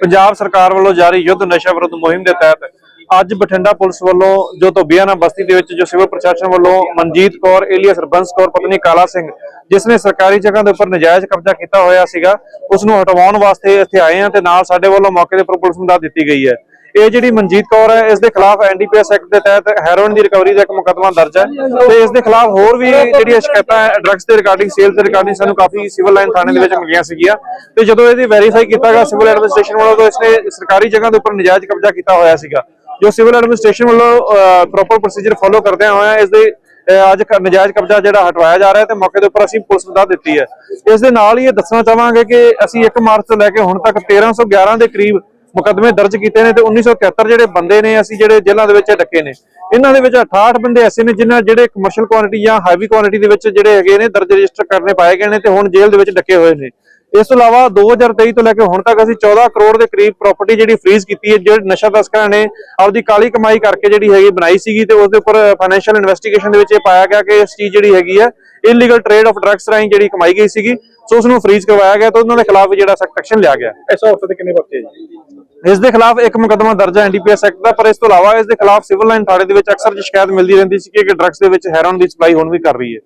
ਪੰਜਾਬ ਸਰਕਾਰ ਵੱਲੋਂ ਜਾਰੀ ਯੁੱਧ ਨਸ਼ਾ ਵਿਰੁੱਧ ਮੁਹਿੰਮ ਦੇ ਤਹਿਤ ਅੱਜ ਬਠਿੰਡਾ ਪੁਲਿਸ ਵੱਲੋਂ ਜੋ ਧੋਬੀਆਣਾ ਬਸਤੀ ਦੇ ਵਿੱਚ ਜੋ ਸਿਵਲ ਪ੍ਰਸ਼ਾਸਨ ਵੱਲੋਂ ਮਨਜੀਤ ਕੌਰ, ਏਲੀਅਸ ਸਰਬੰਸ ਕੌਰ, ਪਤਨੀ ਕਾਲਾ ਸਿੰਘ, ਜਿਸ ਨੇ ਸਰਕਾਰੀ ਜਗ੍ਹਾ ਦੇ ਉੱਪਰ ਨਜਾਇਜ਼ ਕਬਜ਼ਾ ਕੀਤਾ ਹੋਇਆ ਸੀਗਾ, ਉਸ ਨੂੰ ਹਟਵਾਉਣ ਵਾਸਤੇ ਇੱਥੇ ਆਏ ਆ ਤੇ ਨਾਲ ਸਾਡੇ ਵੱਲੋਂ ਮੌਕੇ ਦੇ ਉੱਪਰ ਪੁਲਿਸ ਨੂੰ ਦੱਸ ਦਿੱਤੀ ਗਈ ਹੈ। ਇਹ ਜਿਹੜੀ ਮਨਜੀਤ ਕੌਰ ਹੈ, ਇਸ ਦੇ ਖਿਲਾਫ ਐਨਡੀਪੀਐਸ ਐਕਟ ਦੇ ਤਹਿਤ ਹੈਰੋਇਨ ਦੀ ਰਿਕਵਰੀ ਦਾ ਇੱਕ ਮੁਕੱਦਮਾ ਦਰਜ ਹੈ ਤੇ ਇਸ ਦੇ ਖਿਲਾਫ ਹੋਰ ਵੀ ਜਿਹੜੀਆਂ ਸ਼ਿਕਾਇਤਾਂ ਡਰੱਗਸ ਦੇ ਰਿਗਾਰਡਿੰਗ ਸੇਲ ਦੇ ਰਿਗਾਰਡਿੰਗ ਸਾਨੂੰ ਕਾਫੀ ਸਿਵਲ ਲਾਈਨ ਥਾਣੇ ਦੇ ਵਿੱਚ ਮਿਲੀਆਂ ਸੀਗੀਆਂ। ਤੇ ਜਦੋਂ ਇਹਦੀ ਵੈਰੀਫਾਈ ਕੀਤਾ ਗਿਆ ਸਿਵਲ ਐਡਮਿਨਿਸਟ੍ਰੇਸ਼ਨ ਵੱਲੋਂ ਤਾਂ ਇਸਨੇ ਸਰਕਾਰੀ ਜਗ੍ਹਾ ਦੇ ਉੱਪਰ ਨਜਾਇਜ਼ ਕਬਜ਼ਾ ਕੀਤਾ ਹੋਇਆ ਸੀਗਾ। ਜੋ ਸਿਵਲ ਐਡਮਿਨਿਸਟ੍ਰੇਸ਼ਨ ਵੱਲੋਂ ਪ੍ਰੋਪਰ ਪ੍ਰੋਸੀਜਰ ਫੋਲੋ ਕਰਦਿਆਂ ਹੋਇਆ ਇਸ ਦੇ ਅੱਜ ਨਜਾਇਜ਼ ਕਬਜ਼ਾ ਜਿਹੜਾ ਹਟਵਾਇਆ ਜਾ ਰਿਹਾ ਤੇ ਮੌਕੇ ਦੇ ਉੱਪਰ ਅਸੀਂ ਪੁਲਿਸ ਨੂੰ ਦੱਸ ਦਿੱਤੀ ਹੈ। ਇਸ ਦੇ ਨਾਲ ਹੀ ਇਹ ਦੱਸਣਾ ਚਾਹਾਂਗੇ ਕਿ ਅਸੀਂ 1 ਮਾਰਚ ਤੋਂ ਲੈ ਕੇ ਹੁਣ ਤੱਕ 1311 ਦੇ ਕਰੀਬ ਮੁਕੱਦਮੇ ਦਰਜ ਕੀਤੇ ਨੇ ਤੇ 1973 ਜਿਹੜੇ ਬੰਦੇ ਨੇ, ਅਸੀਂ ਜਿਹੜੇ ਜੇਲ੍ਹਾਂ ਦੇ ਵਿੱਚ ਡੱਕੇ ਨੇ। ਇਹਨਾਂ ਦੇ ਵਿੱਚ 68 ਬੰਦੇ ਐਸੇ ਨੇ ਜਿਨ੍ਹਾਂ ਜਿਹੜੇ ਕਮਰਸ਼ੀਅਲ ਕੁਆਂਟੀਟੀ ਜਾਂ ਹਾਈਵੀ ਕੁਆਂਟੀਟੀ ਦੇ ਵਿੱਚ ਜਿਹੜੇ ਹੈਗੇ ਨੇ, ਦਰਜ ਰਜਿਸਟਰ ਕਰਨੇ ਪਾਏ ਗਏ ਨੇ ਤੇ ਹੁਣ ਜੇਲ੍ਹ ਦੇ ਵਿੱਚ ਡੱਕੇ ਹੋਏ ਨੇ। ਇਸ ਤੋਂ ਇਲਾਵਾ 2023 ਤੋਂ ਲੈ ਕੇ ਹੁਣ ਤੱਕ ਅਸੀਂ 14 ਕਰੋੜ ਦੇ ਕਰੀਬ ਪ੍ਰਾਪਰਟੀ ਜਿਹੜੀ ਫ੍ਰੀਜ਼ ਕੀਤੀ ਹੈ, ਜਿਹੜੇ ਨਸ਼ਾ ਤਸਕਰਾਂ ਨੇ ਆਪਦੀ ਕਾਲੀ ਕਮਾਈ ਕਰਕੇ ਜਿਹੜੀ ਹੈਗੀ ਬਣਾਈ ਸੀਗੀ ਤੇ ਉਸ ਦੇ ਉੱਪਰ ਫਾਈਨੈਂਸ਼ੀਅਲ ਇਨਵੈਸਟੀਗੇਸ਼ਨ ਦੇ ਵਿੱਚ ਇਹ ਪਾਇਆ ਗਿਆ ਕਿ ਇਸ ਚੀਜ਼ ਜਿਹੜੀ ਹੈਗੀ ਹੈ ਇਲੀਗਲ ਟ੍ਰੇਡ ਆਫ ਡਰੱਗਸ ਰਾਹੀਂ ਜਿਹੜੀ ਕਮਾਈ ਗਈ ਸੀਗੀ, ਸੋ ਉਸ ਨੂੰ ਫ੍ਰੀਜ਼ ਕਰਵਾਇਆ ਗਿਆ ਤੇ ਉਹਨਾਂ ਦੇ ਖਿਲਾਫ ਜਿਹੜਾ ਸਖਤ ਐਕਸ਼ਨ ਲਿਆ ਗਿਆ। ਇਸ ਹਫ਼ਤੇ ਤੇ ਕਿੰਨੇ ਬੱਚੇ ਜੀ? ਇਸ ਦੇ ਖਿਲਾਫ ਇੱਕ ਮੁਕਦਮਾ ਦਰਜ ਹੈ ਐਨਡੀਪੀਐਸ ਐਕਟ ਦਾ, ਪਰ ਇਸ ਤੋਂ ਇਲਾਵਾ ਇਸ ਦੇ ਖਿਲਾਫ ਸਿਵਲ ਲਾਈਨ ਥਾਣੇ ਦੇ ਵਿੱਚ ਅਕਸਰ ਸ਼ਿਕਾਇਤ ਮਿਲਦੀ ਰਹਿੰਦੀ ਸੀ ਕਿ ਡਰੱਗਸ ਦੇ ਵਿੱਚ ਹੈਰੋਨ ਦੀ ਸਪਲਾਈ ਹੁਣ ਵੀ ਕਰ ਰਹੀ ਹੈ।